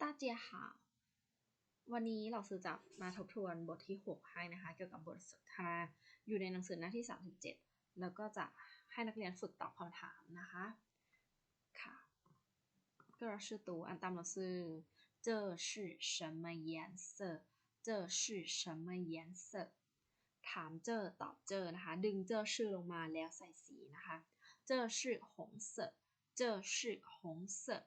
ตาเจียหาววันนี้เราซื้อจะมาทบทวนบทที่ 6 ให้นะคะ เกี่ยวกับบทสนทนาอยู่ในหนังสือหน้าที่ 37 แล้วก็จะให้นักเรียนฝึกตอบคำถามนะคะ ค่ะก็เราชื่อตูอันตามเราซื้อ这是什么颜色这是什么颜色ถามเจอตอบเจอนะคะ ดึงเจอชื่อลงมาแล้วใส่สีนะคะ这是红色这是红色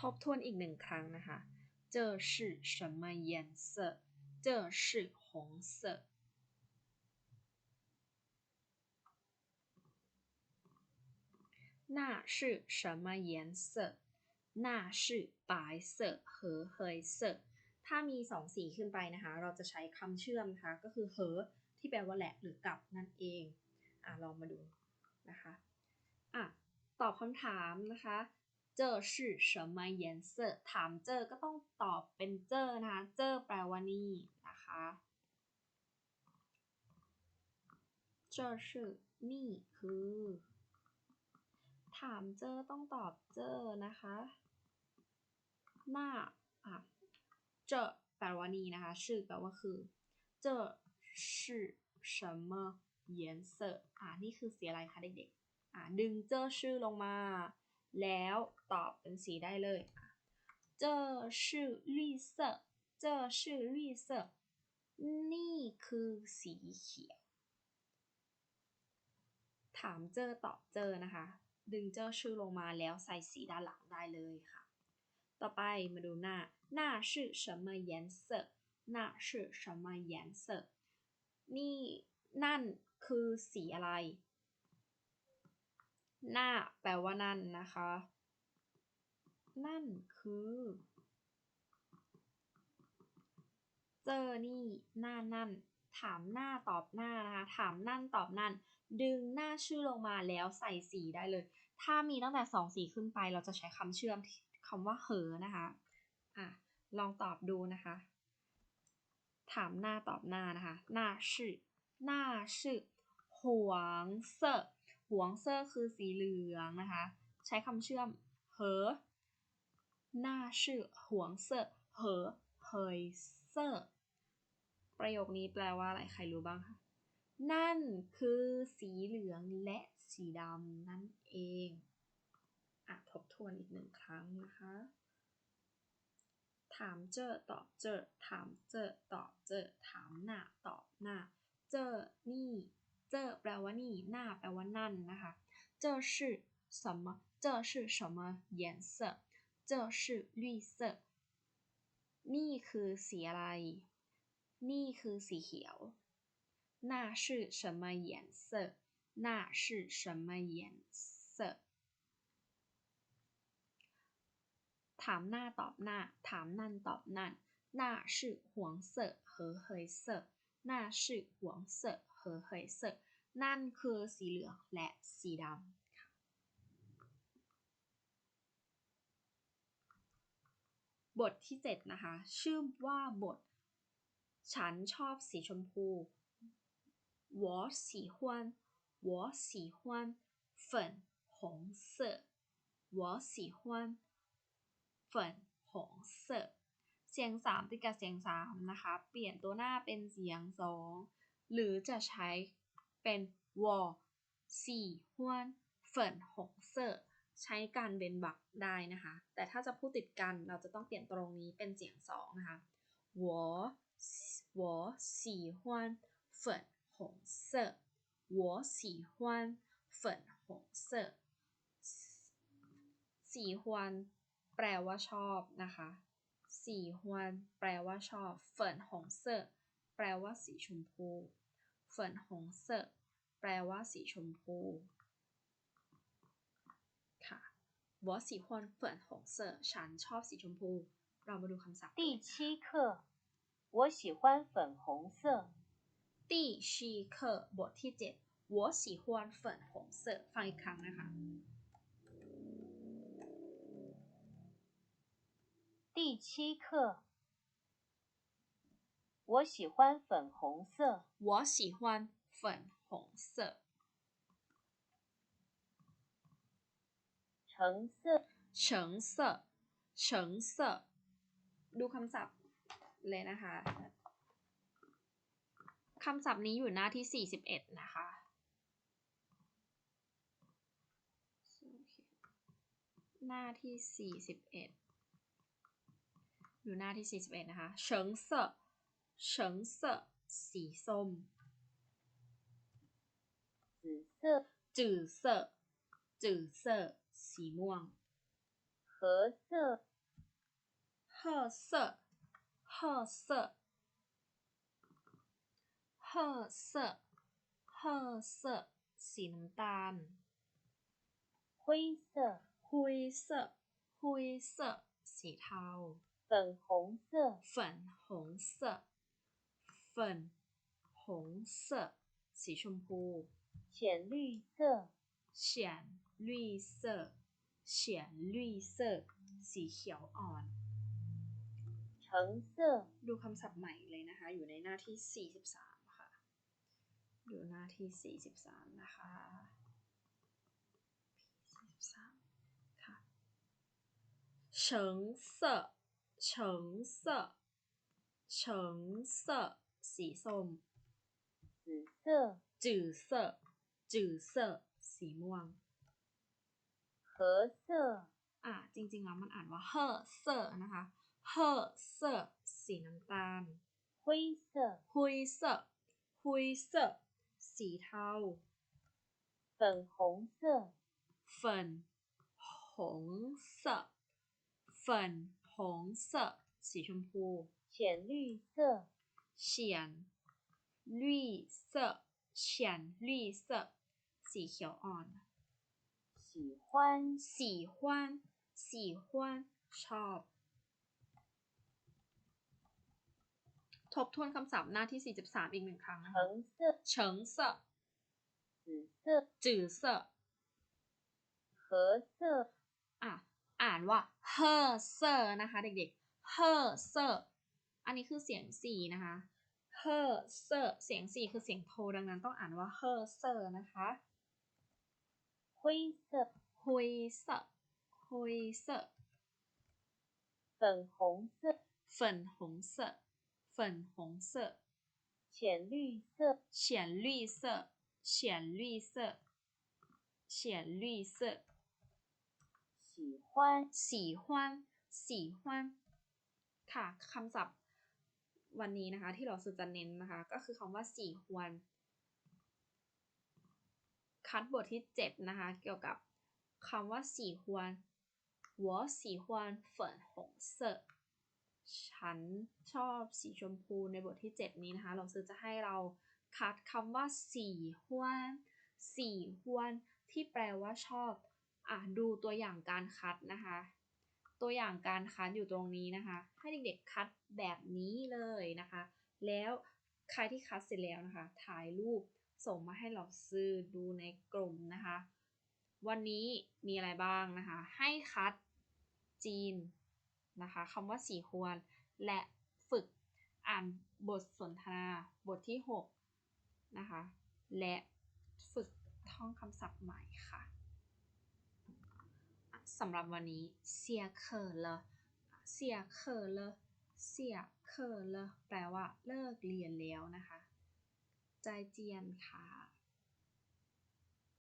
ทบทวนอีกหนึ่งครั้งนะคะ这是什么颜色这是红色那是什么颜色那是白色和黑色ถ้ามีสองสีขึ้นไปนะคะ เราจะใช้คำเชื่อมนะคะ ก็คือเหอที่แปลว่าแหละหรือกับนั่นเอง อ่ะลองมาดูนะคะ อ่ะ ตอบคำถามนะคะ 这是什么颜色ถามเจอก็ต้องตอบเป็นเจอนะคะ เจอแปลว่านี่นะคะ这是นี่คือถามเจอต้องตอบเจอนะคะหน้าอ่ะเจอแปลว่านี้นะคะชื่อแปลว่าคือ这是什么颜色อ่ะนี่คือสีอะไรคะเด็กๆอ่ะดึงเจอชื่อลงมา แล้วตอบเป็นสีได้เลย这是绿色这是绿色นี่คือสีเขียว ถามเจอตอบเจอนะคะดึงเจ้าชื่อลงมาแล้วใส่สีด้านหลังได้เลยค่ะ ต่อไปมาดูหน้าหน้า是什么颜色หน้า是什么颜色นี่นั่นคือสีอะไร หน้าแปลว่านั่นนะคะ นั่นคือ เจอนี่หน้านั่น ถามหน้าตอบหน้านะคะ ถามนั่นตอบนั่น ดึงหน้าชื่อลงมาแล้วใส่สีได้เลย ถ้ามีตั้งแต่สองสีขึ้นไป เราจะใช้คำเชื่อมคำว่าเหอนะคะอะลองตอบดูนะคะ ถามหน้าตอบหน้านะคะ หน้าชื่อหน้าชื่อหวงเซอร์ หวงเซอร์คือสีเหลืองนะคะ ใช้คำเชื่อมเหอหน้าชื่อหวงเซอร์เหอเฮยเซอร์ประโยคนี้แปลว่าอะไรใครรู้บ้างคะนั่นคือสีเหลืองและสีดำนั่นเองอะทบทวนอีกหนึ่งครั้งนะคะ ถามเจอตอบเจอ ถามเจอตอบเจอ ถามหน้าตอบหน้า เจอนี่ เจอแปลว่านี่ หน้าแปลว่านั่นนะคะ这是什么这是什么颜色这是绿色นี่คือสีอะไร นี่คือสีเขียว那是什么颜色那是什么颜色ถามหน้าตอบหน้า ถามนั่นตอบนั่น那是黄色和黑色 那是黄色和黑色นั่นคือสีเหลืองและสีดำบทที่ 7 นะคะ ชื่อว่าบท ฉันชอบสีชมพู我喜欢我喜欢粉红色我喜欢粉红色 เสียงสามติดกับเสียงสามนะคะ เปลี่ยนตัวหน้าเป็นเสียงสองหรือจะใช้เป็น我喜欢粉红色ใช้การเว้นวรรคได้นะคะ แต่ถ้าจะพูดติดกันเราจะต้องเปลี่ยนตรงนี้เป็นเสียงสองนะคะ我我喜欢粉红色我喜欢粉红色喜欢แปลว่าชอบนะคะ 喜欢แปลว่าชอบ粉红色แปลว่าสีชมพู粉红色แปลว่าสีชมพูค่ะ我喜欢粉红色ฉันชอบสีชมพู เรามาดูคำศัพท์ 第七课，我喜欢粉红色。第七课บทที่เจ็ด我喜欢粉红色ฟังอีกครั้งนะคะ 第七课，我喜欢粉红色。我喜欢粉红色橙色，橙色橙色ดูคำศัพท์เลยนะคะคำศัพท์นี้อยู่หน้าที่ 41 นะคะ หน้าที่ 41 อยู่หน้าที่ 41 นะคะเฉิงเซอเฉิงเซอสีส้ม 紫色，จื่อเซอจื่อเซอสีม่วง 褐色，褐色褐色褐色褐色สีน้ำตาล 灰色，灰色灰色สีเทา 粉红色，粉红色粉红色สีชมพู 浅绿色，浅绿色浅绿色สีเขียวอ่อน 橙色， ดูคำศัพท์ใหม่เลยนะคะ อยู่ในหน้าที่ 43 ค่ะ อยู่หน้าที่ 43 นะคะ43ค่ะ 橙色橙色橙色สีส้ม 紫色，จื่อเซอจื่อเซอสีม่วง 褐色， อ่ะ จริงๆ แล้วมันอ่านว่าเฮ่อเซอนะคะ เฮ่อเซอสีน้ำตาล 灰色， ฮุยเซอฮุยเซอสีเทา 粉红色，粉红色粉 红色สีชมพู 浅绿色，เฉียน绿色เฉียน绿色สีเขียวอ่อน 喜欢，喜欢喜欢ชอบ ทบทวนคำศัพท์หน้าที่ 43 อีกหนึ่งครั้งนะคะ 橙色，เฉิงเซอ 紫色， จื่อเซอ 褐色， อ่ะ อ่านว่าเฮอเซอร์นะคะ เด็กๆเฮอเซอร์อันนี้คือเสียงสี่นะคะเฮอเซอร์เสียงสี่คือเสียงโทดังนั้นต้องอ่านว่าเฮอเซอร์นะคะ 灰色， ฮุยเซอร์ฮุยเซอร์ 粉红色，粉红色粉红色浅绿色，浅绿色浅绿色浅绿色 喜欢，喜欢喜欢ค่ะคำศัพท์วันนี้นะคะ ที่เราจะเน้นนะคะ ก็คือคำว่าสี่ฮวน คัดบทที่เจ็ดนะคะ เกี่ยวกับคำว่าสี่ฮวน我喜欢粉红色ฉันชอบสีชมพูในบทที่เจ็ดนี้นะคะ เราซื้อจะให้เราคัดคำว่าสี่ฮวนสี่ฮวนที่แปลว่าชอบ อะดูตัวอย่างการคัดนะคะ ตัวอย่างการคัดอยู่ตรงนี้นะคะ ให้เด็กๆคัดแบบนี้เลยนะคะ แล้วใครที่คัดเสร็จแล้วนะคะ ถ่ายรูปส่งมาให้เราซื้อดูในกลุ่มนะคะ วันนี้มีอะไรบ้างนะคะ ให้คัดจีนนะคะคำว่าสี่ควร และฝึกอ่านบทสนทนาบทที่ 6 นะคะ และฝึกท่องคำศัพท์ใหม่ค่ะ สำหรับวันนี้เสียเคอเลเสียเคอเลเสียเคอเลแปลว่าเลิกเรียนแล้วนะคะ ใจเจียนค่ะ